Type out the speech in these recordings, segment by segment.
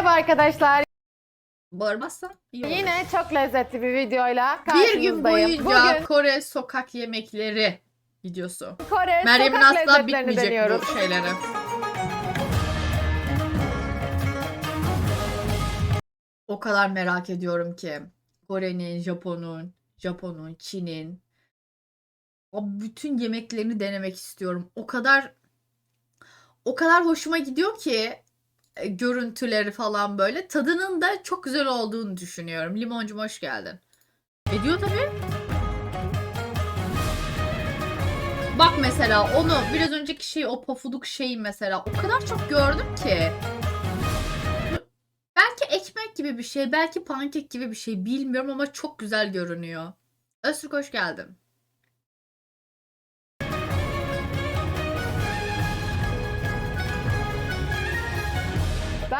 Merhaba arkadaşlar. Bağırmazsan iyi olur. Yine çok lezzetli bir videoyla bir gün karşınızdayım. boyunca Bugün Kore sokak yemekleri videosu. Kore Meryem'in sokak asla lezzetlerini bitmeyecek deniyoruz. bu şeyleri. O kadar merak ediyorum ki Kore'nin, Japon'un, Japon'un, Çin'in o bütün yemeklerini denemek istiyorum. O kadar o kadar hoşuma gidiyor ki görüntüleri falan böyle. Tadının da çok güzel olduğunu düşünüyorum. Limoncum hoş geldin. Ediyor tabii. Bak mesela onu biraz önceki şey o pofuduk şeyi mesela o kadar çok gördüm ki. Belki ekmek gibi bir şey, belki pankek gibi bir şey bilmiyorum ama çok güzel görünüyor. Öztürk hoş geldin.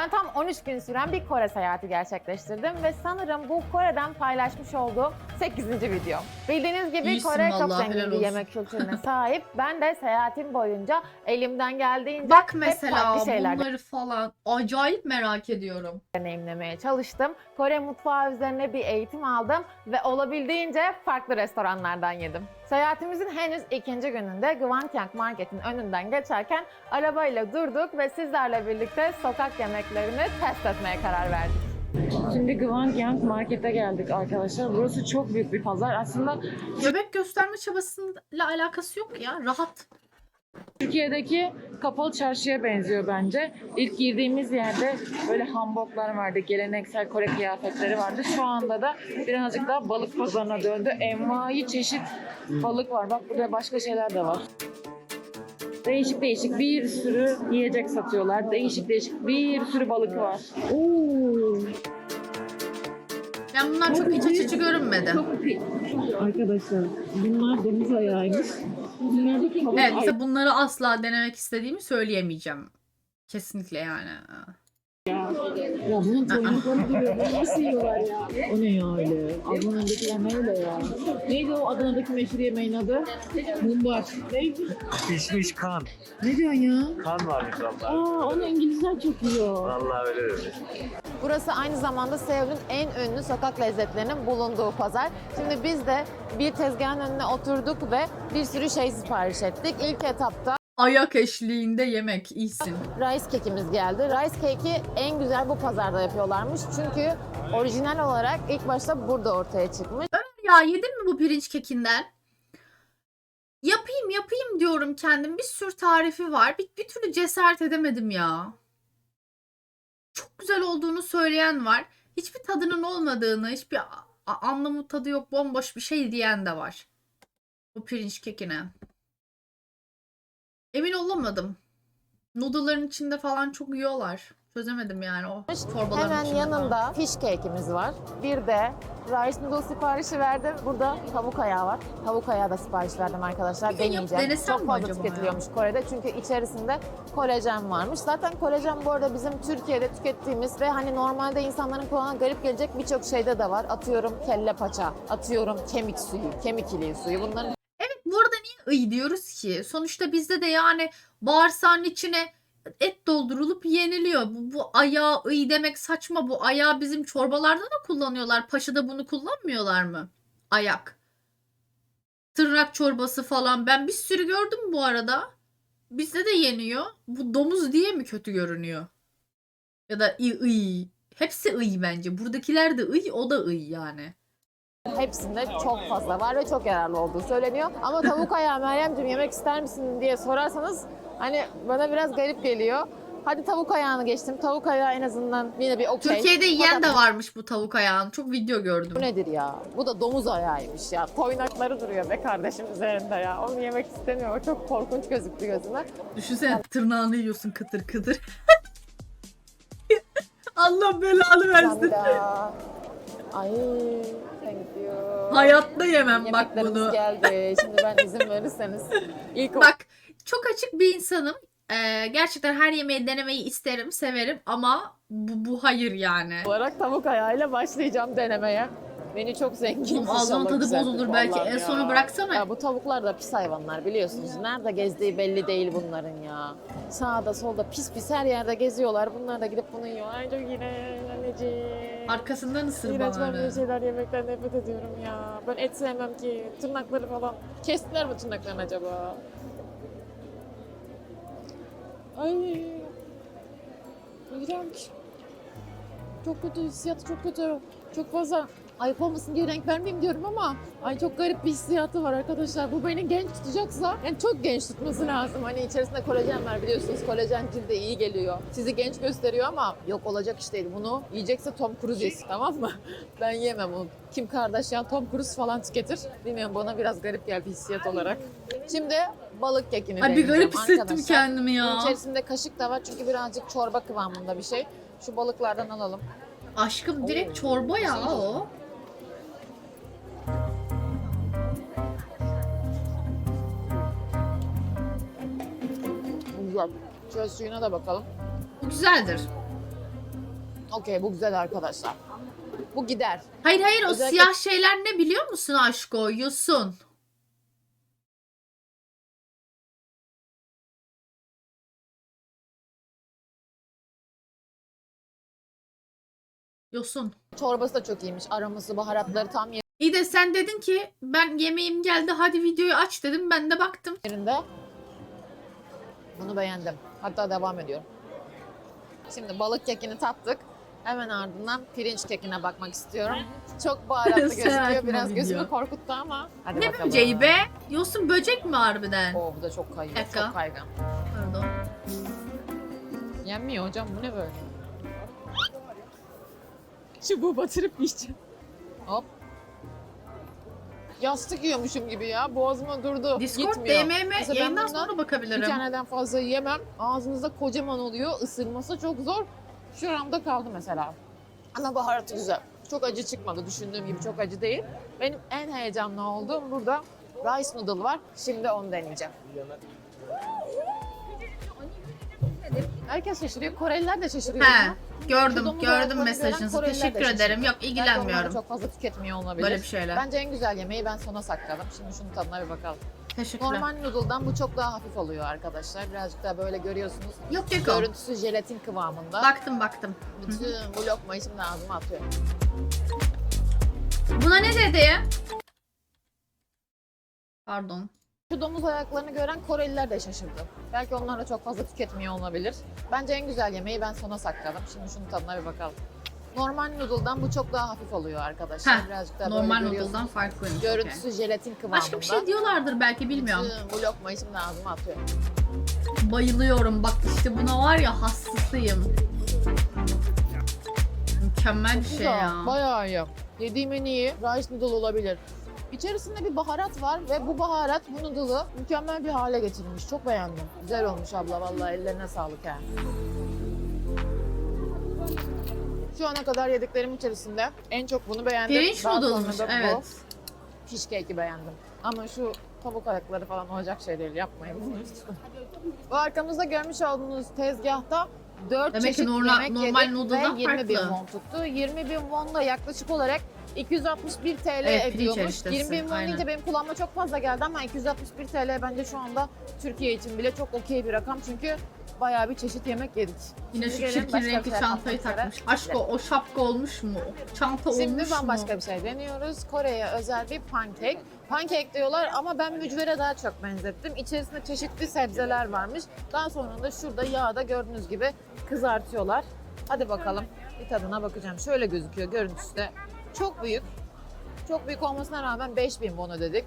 Ben tam 13 gün süren bir Kore seyahati gerçekleştirdim ve sanırım bu Kore'den paylaşmış olduğum 8. video. Bildiğiniz gibi İyisin Kore çok vallahi, helal zengin bir olsun. yemek kültürüne sahip. Ben de seyahatim boyunca elimden geldiğince Bak hep mesela farklı şeyler bunları falan acayip merak ediyorum. deneyimlemeye çalıştım. Kore mutfağı üzerine bir eğitim aldım ve olabildiğince farklı restoranlardan yedim. Seyahatimizin henüz ikinci gününde Gwangyang Market'in önünden geçerken arabayla durduk ve sizlerle birlikte sokak yemeklerini test etmeye karar verdik. Şimdi Gwangyang Market'e geldik arkadaşlar. Burası çok büyük bir pazar. Aslında Göbek gösterme çabasıyla alakası yok ya. Rahat. Türkiye'deki kapalı çarşıya benziyor bence. İlk girdiğimiz yerde böyle hanboklar vardı, geleneksel Kore kıyafetleri vardı. Şu anda da birazcık daha balık pazarına döndü. Envai çeşit balık var. Bak burada başka şeyler de var. Değişik değişik bir sürü yiyecek satıyorlar. Değişik değişik bir sürü balık var. Oo. Yani bunlar çok iç açıcı görünmedi. Arkadaşlar bunlar domuz ayağıymış. Tavuk Evet mesela bunları asla denemek istediğimi söyleyemeyeceğim. Kesinlikle yani. Ya bunun toynakları duruyor. Bunu nasıl yiyorlar ya? O ne ya öyle? Adana'dakiler ne öyle ya? Neydi o Adana'daki meşhur yemeğin adı? Mumbar. Neydi? Pişmiş kan. Ne diyorsun ya? Kan varmış valla. Aa onu İngilizler çok yiyor. Vallahi öyle demiş. Burası aynı zamanda Seul'ün en ünlü sokak lezzetlerinin bulunduğu pazar. Şimdi biz de bir tezgahın önüne oturduk ve bir sürü şey sipariş ettik. İlk etapta Ayak eşliğinde yemek iyisin. rice cake'imiz geldi. Rice cake'i en güzel bu pazarda yapıyorlarmış. Çünkü orijinal olarak ilk başta burada ortaya çıkmış. Ya yedin mi bu pirinç kekinden? Yapayım yapayım diyorum kendim. Bir sürü tarifi var. Bir, bir türlü cesaret edemedim ya. Çok güzel olduğunu söyleyen var. Hiçbir tadının olmadığını, hiçbir anlamı tadı yok, bomboş bir şey diyen de var. Bu pirinç kekine. Emin olamadım. Noodle'ların içinde falan çok yiyorlar. Çözemedim yani o çorbaların Hemen içinde falan. yanında fish cake'imiz var. Bir de rice noodle siparişi verdim. Burada tavuk ayağı var. Tavuk ayağı da sipariş verdim arkadaşlar. Bir gün yapıp Deneyeceğim. denesem Çok mi fazla acaba tüketiliyormuş Kore'de. Çünkü içerisinde kolajen varmış. Zaten kolajen bu arada bizim Türkiye'de tükettiğimiz ve hani normalde insanların kulağına garip gelecek birçok şeyde de var. Atıyorum kelle paça, atıyorum kemik suyu, kemik iliği suyu. Bunların Bu arada niye ıy diyoruz ki? Sonuçta bizde de yani bağırsağın içine et doldurulup yeniliyor. Bu, bu ayağı ıy demek saçma. Bu ayağı bizim çorbalarda da kullanıyorlar. Paşa'da bunu kullanmıyorlar mı? Ayak. Tırnak çorbası falan. Ben bir sürü gördüm bu arada. Bizde de yeniyor. Bu domuz diye mi kötü görünüyor? Ya da ıy ıy. Hepsi ıy bence. Buradakiler de ıy, o da ıy yani. Hepsinde çok fazla var ve çok yararlı olduğu söyleniyor. Ama tavuk ayağı Meryem'cim yemek ister misin diye sorarsanız hani bana biraz garip geliyor. Hadi tavuk ayağını geçtim. Tavuk ayağı en azından yine bir okey. Türkiye'de yiyen de varmış bu tavuk ayağını. Çok video gördüm. Bu nedir ya? Bu da domuz ayağıymış ya. Toynakları duruyor be kardeşim üzerinde ya. Onu yemek istemiyorum. O çok korkunç gözüktü gözüme. Düşünsene tırnağını yiyorsun kıtır kıtır. Allah belanı versin. Ay, thank you. Hayatta yemem bak Yemeklerimiz bunu. geldi. Şimdi ben izin verirseniz. ilk o- Bak çok açık bir insanım. Ee, gerçekten her yemeği denemeyi isterim, severim ama bu, bu hayır yani. olarak tavuk ayağıyla başlayacağım denemeye. Beni çok zengin. Oğlum İnşallah tadı güzeldir bozulur belki. vallahi En ya. sonu bıraksana. Ya bu tavuklar da pis hayvanlar biliyorsunuz. Nerede gezdiği belli değil bunların ya. Sağda solda pis pis her yerde geziyorlar. Bunlar da gidip bunu yiyor. Ay çok iğrenç anneciğim. Arkasından ısır İğrenç ben böyle şeyler yemekten nefret ediyorum ya. Ben et sevmem ki. Tırnakları falan. Kestiler mi tırnaklarını acaba? Ay. İğrenç. Çok kötü hissiyatı çok kötü. Çok fazla ayıp olmasın diye renk vermeyeyim diyorum ama ay çok garip bir hissiyatı var arkadaşlar. Bu beni genç tutacaksa yani çok genç tutması lazım. Hani içerisinde kolajen var biliyorsunuz. Kolajen cilde iyi geliyor. Sizi genç gösteriyor ama yok olacak iş değil. Bunu yiyecekse Tom Cruise yesin tamam mı? Ben yemem onu. Kim Kardashian, Tom Cruise falan tüketir. Bilmiyorum bana biraz garip geldi hissiyat olarak. Şimdi balık kekini Ay bir garip hissettim arkadaşlar. kendimi Bunun ya. içerisinde kaşık da var çünkü birazcık çorba kıvamında bir şey. Şu balıklardan alalım. Aşkım direkt çorba ya o. Güzel. Şöyle suyuna da bakalım. Bu güzeldir. Okey bu güzel arkadaşlar. Bu gider. Hayır hayır o Özellikle- siyah şeyler ne biliyor musun aşko? Yosun. Yosun. Çorbası da çok iyiymiş. Aroması, baharatları tam İyi de sen dedin ki ben yemeğim geldi hadi videoyu aç dedim ben de baktım. yerinde. Bunu beğendim. Hatta devam ediyorum. Şimdi balık kekini tattık. Hemen ardından pirinç kekine bakmak istiyorum. Çok baharatlı gözüküyor. Biraz gözümü korkuttu ama. Hadi Ne bakalım. böceği be? Yosun böcek mi harbiden? Oo bu da çok. Dakika. Çok kaygan. Pardon. Yenmiyor hocam bu ne böyle? Çubuğu batırıp yiyeceğim. Hop. Yastık yiyormuşum gibi ya. Boğazıma durdu. Discord Gitmiyor. DMM Mesela yayından sonra Bir bakabilirim. taneden fazla yemem. Ağzınızda kocaman oluyor. Isırması çok zor. Şuramda kaldı mesela. Ama baharatı güzel. Çok acı çıkmadı. Düşündüğüm gibi çok acı değil. Benim en heyecanlı olduğum burada rice noodle var. Şimdi onu deneyeceğim. Herkes şaşırıyor. Koreliler de şaşırıyor. He, gördüm gördüm mesajınızı. Teşekkür ederim. Yok ilgilenmiyorum. çok fazla tüketmiyor olabilir. Böyle bir şeyler. Bence en güzel yemeği ben sona sakladım. Şimdi şunun tadına bir bakalım. Teşekkürler. Normal noodle'dan bu çok daha hafif oluyor arkadaşlar. Birazcık daha böyle görüyorsunuz. Yok yok. Görüntüsü jelatin kıvamında. Baktım baktım. Bütün bu lokmayı şimdi ağzıma atıyorum. Buna ne dedi? Pardon. Şu domuz ayaklarını gören Koreliler de şaşırdı. Belki onlar da çok fazla tüketmiyor olabilir. Bence en güzel yemeği ben sona sakladım. Şimdi şunun tadına bir bakalım. Normal noodle'dan bu çok daha hafif oluyor arkadaşlar. Heh, Birazcık daha Normal böyle görüyorsunuz. noodle'dan farklıymış. okey. Görüntüsü jelatin kıvamında. Başka bir şey diyorlardır belki bilmiyorum. Bütün bu lokmayı şimdi ağzıma atıyorum. Bayılıyorum. Bak işte buna var ya hastasıyım. Mükemmel bir şey Güzel, ya. Bayağı iyi. Yediğim en iyi rice noodle olabilir. İçerisinde bir baharat var ve bu baharat bu noodle'ı mükemmel bir hale getirmiş. Çok beğendim. Güzel olmuş abla vallahi ellerine sağlık yani. Şu ana kadar yediklerim içerisinde en çok bunu beğendim. Pirinç Daha sonra da evet. Fish cake'i beğendim. Ama şu tavuk ayakları falan olacak şey değil. Yapmayın bunu lütfen. Bu arkamızda görmüş olduğunuz tezgahta 4 Demek ki çeşit normal- yemek normal yedik noodle'dan ve 20 bin farklı. won tuttu. 20 bin won da yaklaşık olarak 261 TL Evet, pirinç ediyormuş. eriştesi, 20 bin won aynen. deyince benim kulağıma çok fazla geldi ama 261 TL bence şu anda Türkiye için bile çok okey bir rakam. Çünkü bayağı bir çeşit yemek yedik. Yine Şimdi şu gelelim çirkin başka bir renkli şey çantayı yapmak takmış. üzere. Aşko o şapka olmuş mu? Çanta Şimdi olmuş bambaşka mu? bir şey deniyoruz. Kore'ye özel bir pankek. Pankek diyorlar ama ben mücvere daha çok benzettim. İçerisinde çeşitli sebzeler varmış. Daha sonra da şurada yağda gördüğünüz gibi kızartıyorlar. Hadi bakalım bir tadına bakacağım. Şöyle gözüküyor görüntüsü de. Çok büyük. Çok büyük olmasına rağmen 5000 won ödedik.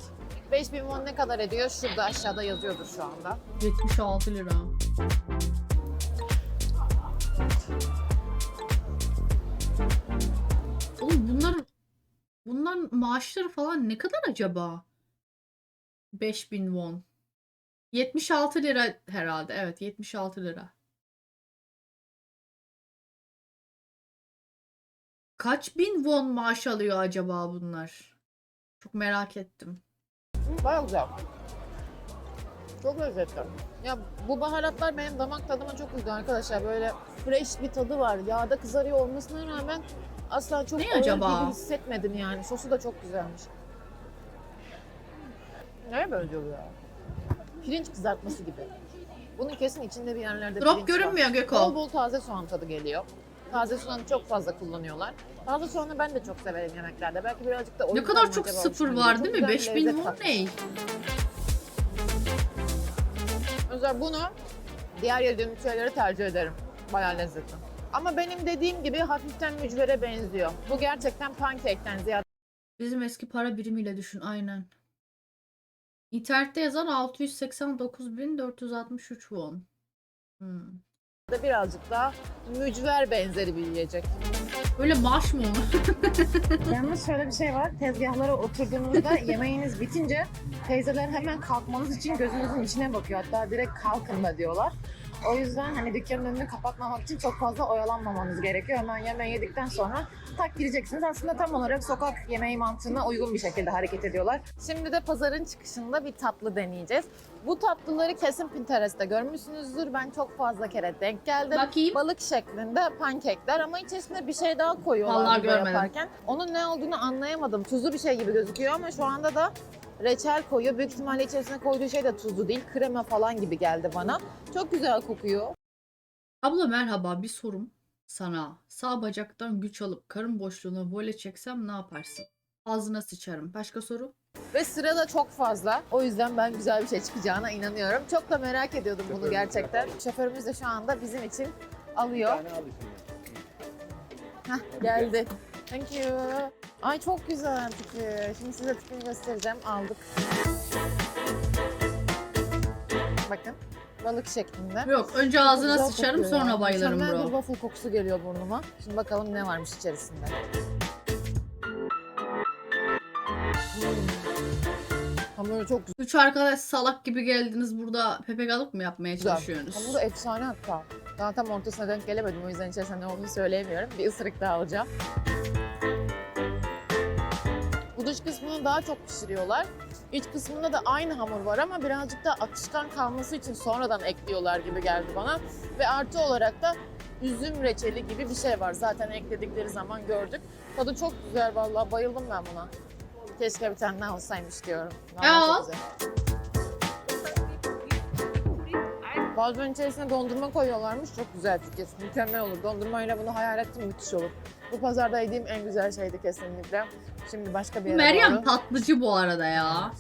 5000 won ne kadar ediyor? Şurada aşağıda yazıyordur şu anda. 76 lira. Oğlum bunların bunların maaşları falan ne kadar acaba? 5000 won. 76 lira herhalde. Evet 76 lira. Kaç bin won maaş alıyor acaba bunlar? Çok merak ettim. Baya güzel. Çok lezzetli. Ya bu baharatlar benim damak tadıma çok uydu arkadaşlar. Böyle fresh bir tadı var. Yağda kızarıyor olmasına rağmen asla çok Ne ağır acaba? gibi hissetmedim yani. Sosu da çok güzelmiş. Neye benziyor bu ya? Pirinç kızartması gibi. Bunun kesin içinde bir yerlerde Drop pirinç görünmüyor var. Göko. Bol bol taze soğan tadı geliyor. Taze soğanı çok fazla kullanıyorlar. Taze soğanı ben de çok severim yemeklerde. Belki birazcık da o Ne yüzden kadar mi çok acaba sıfır hoşuma var gidiyor. değil mi? Çok güzel 5000 lezzet katmış. ne? Özel bunu diğer yediğim şeyleri tercih ederim. Bayağı lezzetli. Ama benim dediğim gibi hafiften mücvere benziyor. Bu gerçekten pancake'ten ziyade Bizim eski para birimiyle düşün aynen. İnternette yazan 689.463 won. Hmm. Birazcık daha mücver benzeri bir yiyecek. Böyle maaş mı olur? Yalnız şöyle bir şey var. Tezgahlara oturduğunuzda yemeğiniz bitince teyzeler hemen kalkmanız için gözünüzün içine bakıyor. Hatta direkt kalkın da diyorlar. O yüzden hani dükkanın önünü kapatmamak için çok fazla oyalanmamanız gerekiyor. Hemen yemeği yedikten sonra tak gireceksiniz. Aslında tam olarak sokak yemeği mantığına uygun bir şekilde hareket ediyorlar. Şimdi de pazarın çıkışında bir tatlı deneyeceğiz. Bu tatlıları kesin Pinterest'te görmüşsünüzdür. Ben çok fazla kere denk geldim. Bakayım. Balık şeklinde pankekler ama içerisine bir şey daha koyuyorlar Vallahi görmedim. yaparken. Onun ne olduğunu anlayamadım. Tuzlu bir şey gibi gözüküyor ama şu anda da reçel koyuyor. Büyük ihtimalle içerisine koyduğu şey de tuzlu değil. Krema falan gibi geldi bana. Çok güzel kokuyor. Abla merhaba bir sorum sana. Sağ bacaktan güç alıp karın boşluğuna böyle çeksem ne yaparsın? Ağzına sıçarım. Başka soru? Ve sıra da çok fazla. O yüzden ben güzel bir şey çıkacağına inanıyorum. Çok da merak ediyordum bunu gerçekten. Şoförümüz de şu anda bizim için alıyor. Heh, geldi. Thank you. Ay çok güzel tipi. Şimdi size tipini göstereceğim. Aldık. Bakın. Balık şeklinde. Yok önce ağzına güzel sıçarım kokuyor sonra ya. bayılırım Mükemmel bir waffle kokusu geliyor burnuma. Şimdi bakalım ne varmış içerisinde. Hmm. Hamuru çok güzel. Üç arkadaş salak gibi geldiniz burada pepekalık mı yapmaya çalışıyorsunuz? Hamuru efsane hatta. Daha tam ortasına denk gelemedim o yüzden içerisinde ne olduğunu söyleyemiyorum. Bir ısırık daha alacağım. Dış kısmını daha çok pişiriyorlar. İç kısmında da aynı hamur var ama birazcık da akışkan kalması için sonradan ekliyorlar gibi geldi bana. Ve artı olarak da üzüm reçeli gibi bir şey var. Zaten ekledikleri zaman gördük. Tadı çok güzel vallahi bayıldım ben buna. Keşke bir tane daha olsaymış diyorum. Vallahi çok güzel. Bazen içerisine dondurma koyuyorlarmış. Çok güzel fikir. Mükemmel olur. Dondurmayla bunu hayal ettim. Müthiş olur. Bu pazarda yediğim en güzel şeydi kesinlikle. Şimdi başka bir yere Meryem doğru. tatlıcı bu arada ya.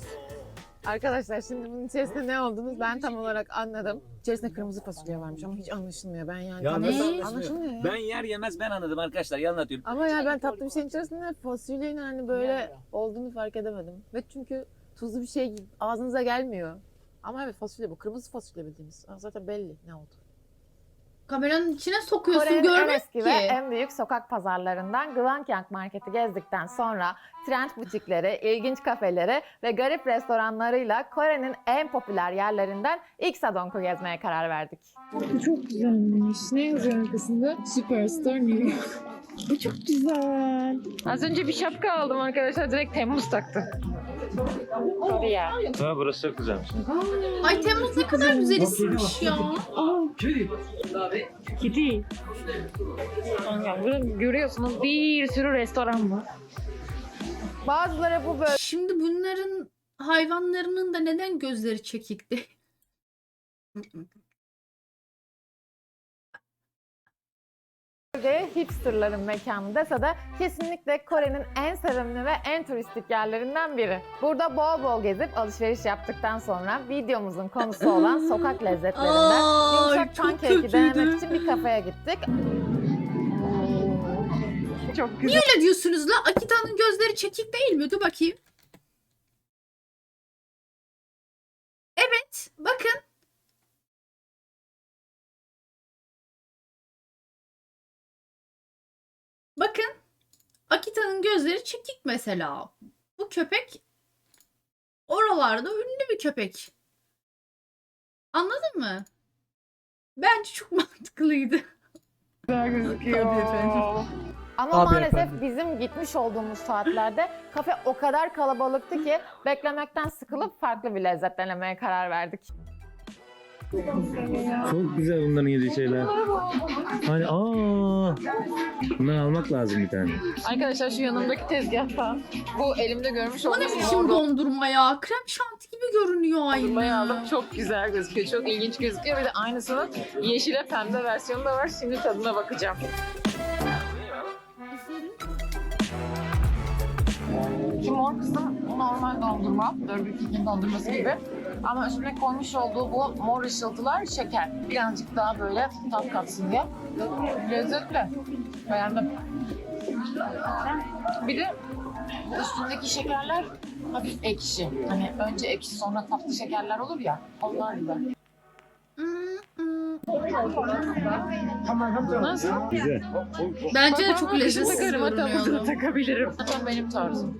Arkadaşlar şimdi bunun içerisinde ne olduğunu ben tam olarak anladım. İçerisinde kırmızı fasulye varmış ama hiç anlaşılmıyor. Ben yani Ya tam- nasıl anlaşılmıyor? anlaşılmıyor ya. Ben yer yemez ben anladım arkadaşlar iyi anlatıyorum. Ama ya ben tatlı bir şeyin içerisinde fasulyenin hani böyle olduğunu fark edemedim. Ve çünkü tuzlu bir şey ağzınıza gelmiyor. Ama evet fasulye bu. Kırmızı fasulye bildiğiniz. Aa, Zaten belli ne oldu. Kameranın içine sokuyorsun Kore'nin en görmek eski ki. ve en büyük sokak pazarlarından Gwangyang Market'i gezdikten sonra trend butikleri, ilginç kafeleri ve garip restoranlarıyla Kore'nin en popüler yerlerinden Iksadong'u gezmeye karar verdik. Çok güzelmiş. Ne yazıyor arkasında? Superstar New York. Bu çok güzel. Az önce bir şapka aldım arkadaşlar. Direkt Temmuz taktım. Korea. Ha burası çok güzelmiş. Ay Temmuz ne kadar güzel isimmiş ya. Kitty. Burada görüyorsunuz bir sürü restoran var. Bazıları bu Şimdi bunların hayvanlarının da neden gözleri çekikti? Bölge hipsterların mekanı dese de kesinlikle Kore'nin en sevimli ve en turistik yerlerinden biri. Burada bol bol gezip alışveriş yaptıktan sonra videomuzun konusu olan sokak lezzetlerinden yumuşak çok pancake'i kötüydü. denemek için bir kafeye gittik. Çok güzel. Öyle diyorsunuz la Akita'nın gözleri çekik değil mi? Dur bakayım. Evet bakın. Bakın. Akita'nın gözleri çekik mesela. Bu köpek oralarda ünlü bir köpek. Anladın mı? Bence çok mantıklıydı. gözüküyor. Tabii efendim. Ama Tabii maalesef efendim. bizim gitmiş olduğumuz saatlerde kafe o kadar kalabalıktı ki beklemekten sıkılıp farklı bir lezzet denemeye karar verdik. Çok güzel bunların yediği şeyler. Hani aa. Bundan almak lazım bir tane. Arkadaşlar şu yanımdaki tezgahta bu elimde görmüş Bu ne olduğunuz biçim dondurma ya? Krem şanti gibi görünüyor dondurmayı aldım. aynı. Çok güzel gözüküyor. Çok ilginç gözüküyor. Bir de aynısının yeşile pembe versiyonu da var. Şimdi tadına bakacağım. Şu mor kısım normal dondurma. King'in dondurması gibi. Ama üstüne koymuş olduğu bu mor ışıltılar şeker. Birazcık daha böyle tat katsın diye. Lezzetli. Beğendim. Bir de bu üstündeki şekerler hafif ekşi. Hani önce ekşi sonra tatlı şekerler olur ya. Onlar gibi. Nasıl? Güzel. Bence de çok lezzetli görünüyordu. takabilirim. Zaten benim tarzım.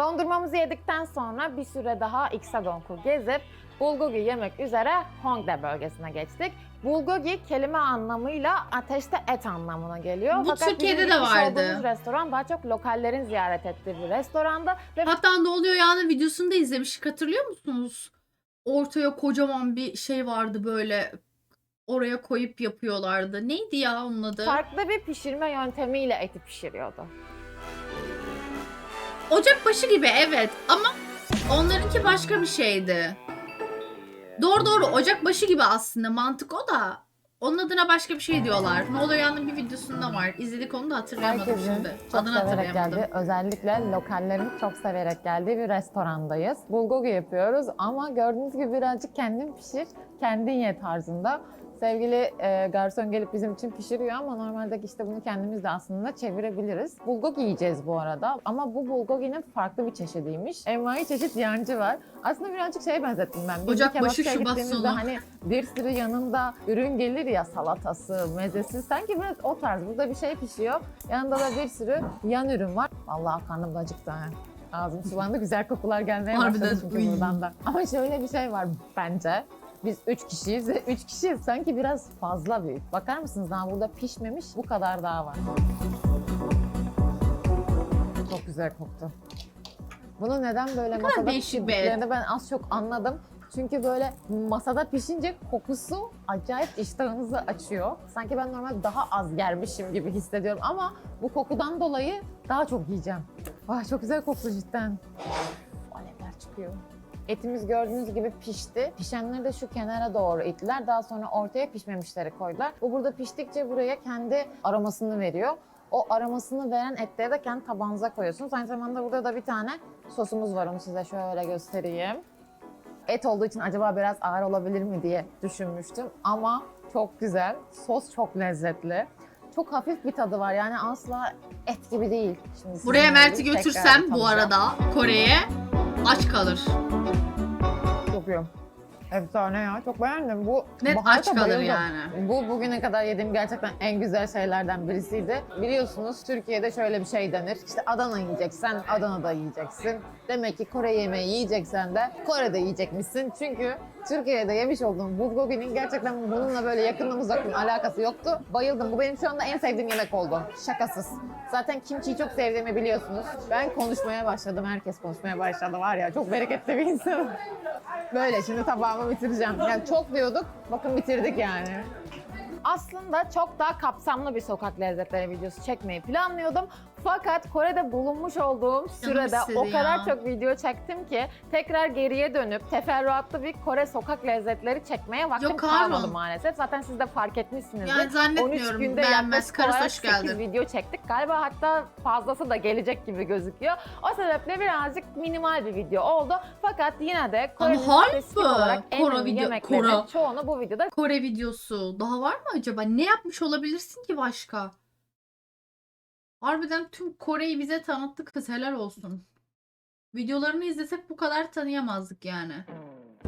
Dondurmamızı yedikten sonra bir süre daha Iksagonku gezip bulgogi yemek üzere Hongdae bölgesine geçtik. Bulgogi kelime anlamıyla ateşte et anlamına geliyor. Bu Fakat Türkiye'de bizim de vardı. olduğumuz restoran daha çok lokallerin ziyaret ettiği bir restoranda ve Hatta ne oluyor yani videosunu da izlemiştik hatırlıyor musunuz? Ortaya kocaman bir şey vardı böyle oraya koyup yapıyorlardı. Neydi ya onun adı? farklı bir pişirme yöntemiyle eti pişiriyordu. Ocakbaşı gibi evet ama onlarınki başka bir şeydi. Doğru doğru ocakbaşı gibi aslında mantık o da. Onun adına başka bir şey diyorlar. Ne oluyor yani bir videosunda var. İzledik onu da hatırlayamadım Herkesin şimdi. çok Adını severek hatırlayamadım. geldiği, özellikle lokallerin çok severek geldiği bir restorandayız. Bulgogi yapıyoruz ama gördüğünüz gibi birazcık kendin pişir, kendin ye tarzında. Sevgili e, garson gelip bizim için pişiriyor ama normalde işte bunu kendimiz de aslında çevirebiliriz. Bulgogi yiyeceğiz bu arada ama bu bulgogi'nin farklı bir çeşidiymiş. Envai çeşit yancı var. Aslında birazcık şeye benzettim ben. Biz Ocakbaşı kebapçıya Şubat sonu. Hani bir sürü yanında ürün gelir ya salatası, mezesi. Sanki biraz o tarz. Burada bir şey pişiyor. Yanında da bir sürü yan ürün var. Vallahi karnım da acıktı ha. Ağzım sulandı. Güzel kokular gelmeye Harbiden, başladı çünkü uy. buradan da. Ama şöyle bir şey var bence. Biz üç kişiyiz ve üç kişi sanki biraz fazla büyük. Bakar mısınız daha burada pişmemiş bu kadar daha var. Çok güzel koktu. Bunu neden böyle masada bir et. pişirdiklerini ben az çok anladım. Çünkü böyle masada pişince kokusu acayip iştahınızı açıyor. Sanki ben normal daha az yermişim gibi hissediyorum ama bu kokudan dolayı daha çok yiyeceğim. Vay çok güzel koktu cidden. Alevler çıkıyor. Etimiz gördüğünüz gibi pişti. Pişenleri de şu kenara doğru ittiler. Daha sonra ortaya pişmemişleri koydular. Bu burada piştikçe buraya kendi aromasını veriyor. O aromasını veren etleri de kendi tabağınıza koyuyorsunuz. Aynı zamanda burada da bir tane sosumuz var. Onu size şöyle göstereyim. Et olduğu için acaba biraz ağır olabilir mi diye düşünmüştüm. Ama çok güzel. Sos çok lezzetli. Çok hafif bir tadı var. Yani asla et gibi değil. Şimdi Buraya Mert'i götürsem bu arada Kore'ye aç kalır. Çok iyi. Efsane ya. Çok beğendim. Bu Net baharata aç kalır bayıldım. yani. Bu bugüne kadar yediğim gerçekten en güzel şeylerden birisiydi. Biliyorsunuz Türkiye'de şöyle bir şey denir. İşte Adana yiyeceksen Adana'da yiyeceksin. Demek ki Kore yemeği yiyeceksen de Kore'de yiyecekmişsin. Çünkü Türkiye'de yemiş olduğum bulgogi'nin gerçekten bununla böyle yakından uzaktan alakası yoktu. Bayıldım. Bu benim şu anda en sevdiğim yemek oldu. Şakasız. Zaten kimchiyi çok sevdiğimi biliyorsunuz. Ben konuşmaya başladım. Herkes konuşmaya başladı var ya. Çok bereketli bir insanım. Böyle şimdi tabağımı bitireceğim. Yani çok diyorduk. Bakın bitirdik yani. Aslında çok daha kapsamlı bir sokak lezzetleri videosu çekmeyi planlıyordum. Fakat Kore'de bulunmuş olduğum sürede o kadar ya. çok video çektim ki tekrar geriye dönüp teferruatlı bir Kore sokak lezzetleri çekmeye vaktim Yok, kalmadı Harun. maalesef. Zaten siz de fark etmişsinizdir. Yani 13 zannetmiyorum günde beğenmez. yaklaşık Karısı olarak hoş 8 geldin. video çektik. Galiba hatta fazlası da gelecek gibi gözüküyor. O sebeple birazcık minimal bir video oldu. Fakat yine de harbi spesifik olarak en Kore video- yemeklerinin Kore. çoğunu bu videoda Kore videosu. Daha var mı acaba? Ne yapmış olabilirsin ki başka? Harbiden tüm Kore'yi bize tanıttık kız helal olsun. Videolarını izlesek bu kadar tanıyamazdık yani.